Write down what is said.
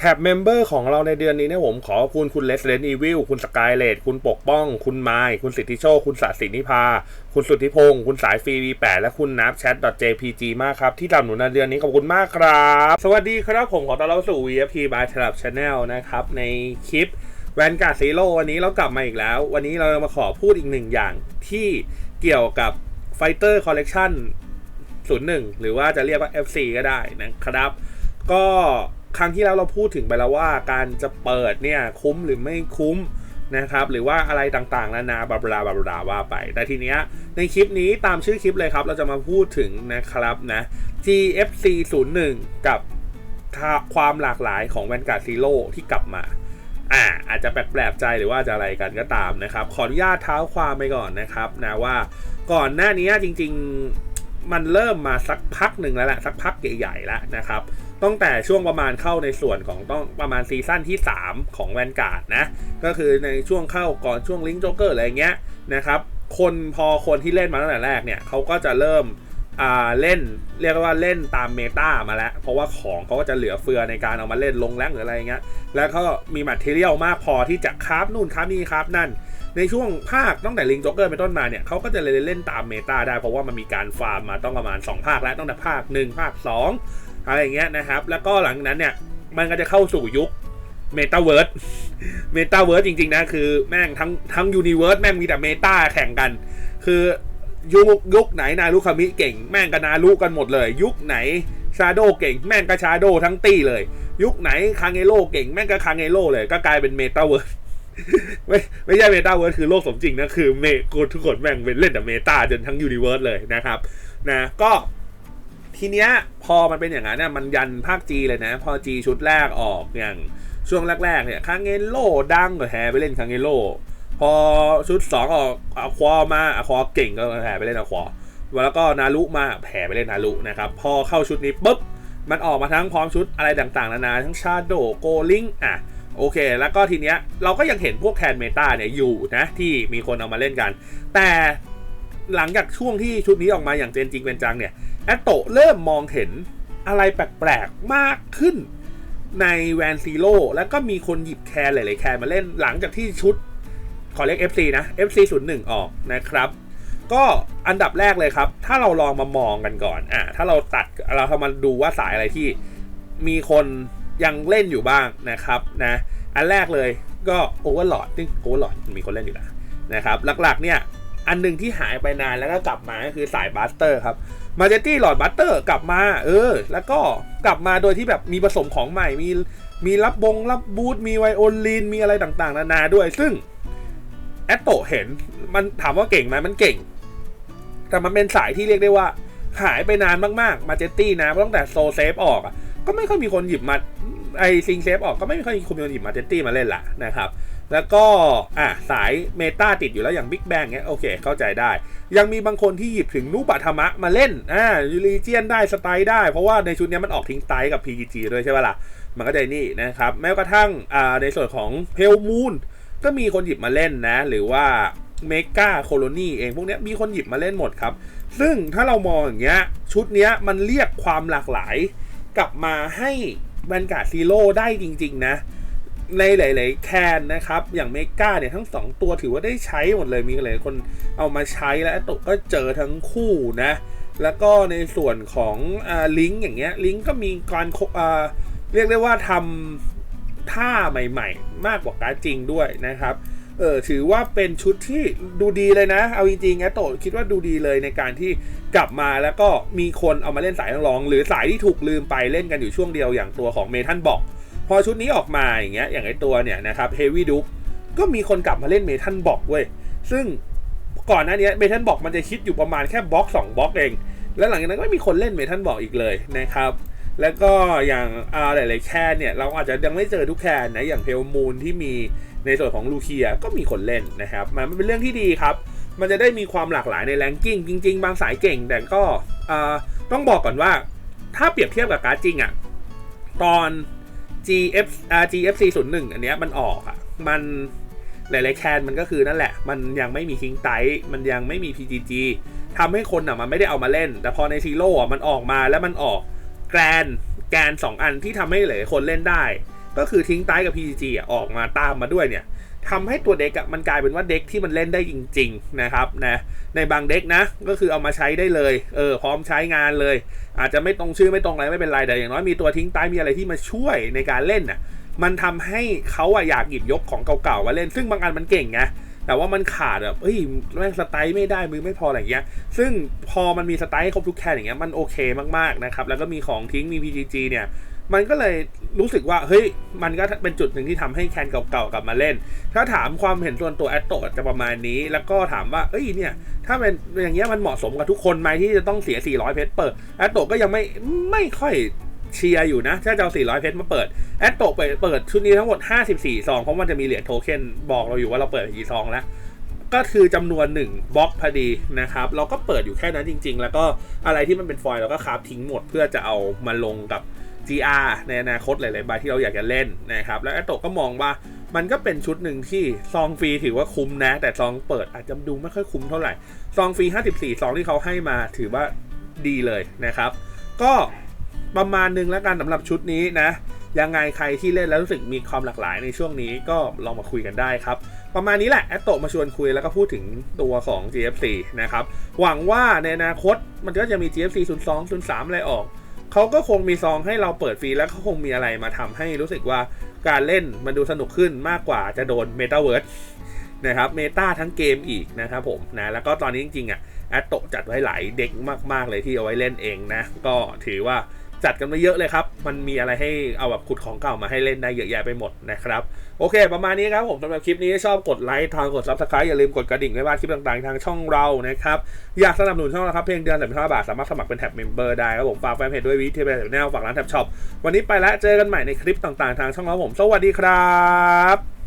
แท็บเมมเบอร์ของเราในเดือนนี้เนี่ยผมขอขอบคุณคุณ Resident Evil คุณสกายเลดคุณปกป้อง คุณไมค์คุณสิทธิโชค คุณสศินิพา คุณสุทธิพงศ์คุณสายฟรี V8 แปและคุณนับแชท .jpg มากครับ ที่ตามหนุนในเดือนนี้ขอบคุณมากครับ สวัสดีครับผมขอต้อนรับสู่ VFP by t e l a b Channel นะครับ ในคลิปแวนการ์ดซีโร่วันนี้เรากลับมาอีกแล้ว วันนี้เรามาขอพูดอีกหนึ่งอย่างที่เกี่ยวกับ Fighter Collection 01 หรือว่าจะเรียกว่า FC ก็ได้นะครับ ก็ ครั้งที่แล้วเราพูดถึงไปแล้วว่าการจะเปิดเนี่ยคุ้มหรือไม่คุ้มนะครับหรือว่าอะไรต่างๆนานาบาบลาบาบลาว่าไป แต่ทีเนี้ยในคลิปนี้ตามชื่อคลิปเลยครับ เราจะมาพูดถึงนะครับนะ GFC 01กับความหลากหลายของแวนการ์ดซีโร่ที่กลับมาอ่าอาจจะแปลกๆใจหรือว่าจะอะไรกันก็ตามนะครับ ขออนุญาตเท้าความไปก่อนนะครับนะว่าก่อนหน้านี้จริง ๆ มันเริ่มมาสักพักหนึ่งแล้วแหละสักพักใหญ่ๆแล้วนะครับ ตั้งแต่ช่วงประมาณเข้าในส่วนของต้องประมาณซีซั่นที่ 3 ของแวนการ์ดนะ ก็คือในช่วงเข้าก่อนช่วงลิงก์โจ๊กเกอร์อะไรเงี้ยนะครับคนพอคนที่เล่นมาตั้งแต่แรกเนี่ยเขาก็จะเริ่มเล่นเรียกว่าเล่นตามเมตามาแล้ว เพราะว่าของเขาก็จะเหลือเฟือในการเอามาเล่นลงแรงหรืออะไรเงี้ยแล้วก็มีมัตเทอเรียลมากพอที่จะคราฟนู่นคราฟนี่คราฟนั่น ในช่วงภาคตั้งแต่ลิงจ็อกเกอร์เป็นต้นมาเนี่ยเขาก็จะเล่นเล่นตามเมตาได้เพราะว่ามันมีการฟาร์มมาต้องประมาณ 2 ภาคแล้วตั้งแต่ภาค 1 ภาค 2 อะไรเงี้ยนะครับ แล้วก็หลังนั้นเนี่ย มันก็จะเข้าสู่ยุคเมตาเวิร์สเมตาเวิร์สจริง ๆ นะ คือแม่งทั้งทั้งยูนิเวิร์สแม่งมีแต่เมตาแข่งกัน คือยุคยุคไหนนารุคามิเก่งแม่งก็นารุกันหมดเลย ยุคไหนชาโดเก่งแม่งก็ชาโดทั้งตี้เลย ยุคไหนคางเอโลเก่งแม่งก็คางเอโลเลย ก็กลายเป็นเมตาเวิร์สไม่ไม่ใช่เมตาเวิร์สคือโลกสมจริงนะ คือเมกทุกคนแม่งเป็นเล่นแต่เมตาจนทั้งยูนิเวิร์สเลยนะครับนะก็ ทีเนี้ยพอมันเป็นอย่างนั้นเนี่ยมันยันภาคจีเลยนะ พอจีชุดแรกออกอย่างช่วงแรกๆเนี่ยคางเงโลดังก็แห่ไปเล่นคางเงโลพอชุด 2 ออกอควอมาอควอเก่งก็แห่ไปเล่นอควอแล้วก็นารุมาแผ่ไปเล่นนารุนะครับพอเข้าชุดนี้ปุ๊บมันออกมาทั้งพร้อมชุดอะไรต่างๆนานาทั้งชาโดโกลิงอะโอเค แล้วก็ทีเนี้ยเราก็ยังเห็นพวกแคนเมตาเนี่ยอยู่นะที่มีคนเอามาเล่นกัน แต่ หลังจากช่วงที่ชุดนี้ออกมาอย่างเจนจริงเป็นจังเนี่ยแอตโตเริ่มมองเห็นอะไรแปลกๆมากขึ้นในแวนซีโร่แล้วก็มีคนหยิบแคนหลายๆแคนมาเล่นหลังจากที่ชุดขอเรียก FC นะ FC 0 1ออกนะครับ ก็อันดับแรกเลยครับ ถ้าเราลองมามองกันก่อนอะถ้าเราตัดเราทำมาดูว่าสายอะไรที่มีคนยังเล่นอยู่บ้างนะครับนะอันแรกเลยก็โอเวอร์ลอดซึ่งโอเวอร์ลอดมีคนเล่นอยู่นะนะครับ หลักๆเนี่ย อันหนึ่งที่หายไปนานแล้วก็กลับมาก็คือสายบัสเตอร์ครับมาเจตี้หลอดบัตเตอร์กลับมา เออ แล้วก็กลับมาโดยที่แบบมีผสมของใหม่มีมีรับบงรับบูทมีไวโอลินมีอะไรต่างๆ นานาด้วย ซึ่งแอตโตเห็นมันถามว่าเก่งไหมมันเก่ง แต่มันเป็นสายที่เรียกได้ว่า หายไปนานมากๆ มาเจตี้นะตั้งแต่โซเซฟออกก็ไม่ค่อยมีคนหยิบมา ไอซิงเซฟออกก็ไม่ค่อยมีคนหยิบมาเจตี้มาเล่นละนะครับแล้วก็อะสายเมตาติดอยู่แล้วอย่างบิ๊กแบงเนี้ยโอเคเข้าใจได้ ยังมีบางคนที่หยิบถึงนูบะธรรมะมาเล่นอ่ายูริเจียนได้สไตล์ได้ เพราะว่าในชุดนี้มันออกทิ้งไตกับ PGG ด้วยใช่ไหมล่ะ มันก็ได้นี่นะครับ แม้กระทั่งอ่าในส่วนของเพลมูนก็มีคนหยิบมาเล่นนะ หรือว่าเมกาโคโลนีเองพวกนี้มีคนหยิบมาเล่นหมดครับ ซึ่งถ้าเรามองอย่างเงี้ยชุดเนี้ยมันเรียกความหลากหลายกลับมาให้ แวนการ์ดซีโร่ได้จริง ๆ นะ ในหลาย ๆ แคนนะครับ อย่างเมกาเนี่ยทั้ง 2 ตัวถือว่าได้ใช้หมดเลยมีหลายคนเอามาใช้แล้วตกก็เจอทั้งคู่นะ แล้วก็ในส่วนของอลิงก์อย่างเงี้ยลิงก์ก็มีการเรียกได้ว่าทำท่าใหม่ ๆ มากกว่าการจริงด้วยนะครับ เออถือว่าเป็นชุดที่ดูดีเลยนะ เอาจริงๆแอตโตคิดว่าดูดีเลยในการที่กลับมาแล้วก็มีคนเอามาเล่นสายนักร้อง หรือสายที่ถูกลืมไปเล่นกันอยู่ช่วงเดียวอย่างตัวของเมทันบอกพอชุดนี้ออกมาอย่างเงี้ยอย่างไอตัวเนี่ยนะครับเฮวี่ดุ๊กก็มีคนกลับมาเล่นเมทัลบอกเว้ยซึ่งก่อนหน้านี้เมทัลบอกมันจะคิดอยู่ประมาณแค่บล็อก2บล็อกเอง แล้วหลังจากนั้นก็ไม่มีคนเล่นเมทัลบอกอีกเลยนะครับ แล้วก็อย่างอ่าหลายๆแคนเนี่ย เราอาจจะยังไม่เจอทุกแคนนะ อย่างเพลมูนที่มีในส่วนของลูเคียก็มีคนเล่นนะครับ มันเป็นเรื่องที่ดีครับ มันจะได้มีความหลากหลายในแรงกิ้ง จริง ๆ บางสายเก่ง แต่ก็ต้องบอกก่อนว่า ถ้าเปรียบเทียบกับการ์ดจริงอะตอน GF อ่า GFC 0 1อันเนี้ยมันออกอะมันหลายๆแคนมันก็คือนั่นแหละ มันยังไม่มีคิงไตมันยังไม่มี PGG ทำให้คนอะมันไม่ได้เอามาเล่น แต่พอในซีโร่อะมันออกมาแล้วมันออก แกรนแกน2อันที่ทำให้หลายคนเล่นได้ ก็คือทิ้งใต้กับ PGG อะออกมาตามมาด้วยเนี่ยทำให้ตัวเด็กมันกลายเป็นว่าเด็กที่มันเล่นได้จริง ๆ นะครับนะในบางเด็กนะ ก็คือเอามาใช้ได้เลยเออพร้อมใช้งานเลย อาจจะไม่ตรงชื่อไม่ตรงอะไรไม่เป็นไรแต่อย่างน้อยมีตัวทิ้งใต้มีอะไรที่มาช่วยในการเล่นน่ะมันทำให้เขาอะอยากหยิบยกของเก่าๆมาเล่นซึ่งบางอันมันเก่งไง แต่ว่ามันขาดแบบเอ้ยแม่งสไตล์ไม่ได้มือไม่พออะไรอย่างเงี้ย ซึ่งพอมันมีสไตล์ให้ครบทุกแคนอย่างเงี้ยมันโอเคมากๆนะครับ แล้วก็มีของทิ้งมี PGG เนี่ยมันก็เลยรู้สึกว่าเฮ้ยมันก็เป็นจุดหนึ่งที่ทำให้แคนเก่าๆกลับมาเล่น ถ้าถามความเห็นส่วนตัวแอตโตจะประมาณนี้ แล้วก็ถามว่าเอ้ยเนี่ย ถ้าเป็นอย่างเงี้ยมันเหมาะสมกับทุกคนไหมที่จะต้องเสีย 400 เพชรเปิดแอตโตก็ยังไม่ไม่ค่อย เชียร์อยู่นะ ถ้าจะเอา400 เพชรมาเปิด แอตโตเปิดเปิดชุดนี้ทั้งหมด 54 ซอง เพราะมันจะมีเหรียญโทเค็นบอกเราอยู่ว่าเราเปิดกี่ซองแล้ว ก็คือจำนวน 1บล็อกพอดีนะครับ เราก็เปิดอยู่แค่นั้นจริง ๆ แล้วก็อะไรที่มันเป็นฟอยล์เราก็คาบทิ้งหมดเพื่อจะเอามาลงกับ GR ในอนาคตหลายๆใบที่เราอยากจะเล่นนะครับ แล้วแอตโตก็มองว่ามันก็เป็นชุดหนึ่งที่ซองฟรีถือว่าคุ้มนะ แต่ซองเปิดอาจจะดูไม่ค่อยคุ้มเท่าไหร่ ซองฟรี 54 ซองที่เขาให้มาถือว่าดีเลยนะครับ ก็ ประมาณนึงแล้วกันสำหรับชุดนี้นะ ยังไงใครที่เล่นแล้วรู้สึกมีความหลากหลายในช่วงนี้ก็ลองมาคุยกันได้ครับ ประมาณนี้แหละแอตโตมาชวนคุยแล้วก็พูดถึงตัวของ GFC นะครับ หวังว่าในอนาคตมันก็จะมี GFC 02 03 อะไรออกเขาก็คงมีซองให้เราเปิดฟรีแล้วเขาคงมีอะไรมาทำให้รู้สึกว่าการเล่นมันดูสนุกขึ้นมากกว่าจะโดนเมตาเวิร์ดนะครับเมตาทั้งเกมอีกนะครับผมนะแล้วก็ตอนนี้จริงๆอะแอตโตจัดไว้หลายเด็กมากๆเลยที่เอาไว้เล่นเองนะ ก็ถือว่า จัดกันมาเยอะเลยครับ มันมีอะไรให้เอาแบบขุดของเก่ามาให้เล่นได้เยอะแยะไปหมดนะครับ โอเค ประมาณนี้ครับผมสำหรับคลิปนี้ชอบกดไลค์ทางกด subscribe อย่าลืมกดกระดิ่งไว้ว่าคลิปต่างๆ ทางช่องเรานะครับ อยากสนับสนุนช่องเราครับ เพียงเดือนละ5บาท สามารถสมัครเป็นแท็บเมมเบอร์ได้ครับผม ฝากแฟนเพจด้วยวิธีแบบแนวฝากร้านแท็บช็อป วันนี้ไปแล้ว เจอกันใหม่ในคลิปต่างๆ ทางช่องเราผม สวัสดีครับ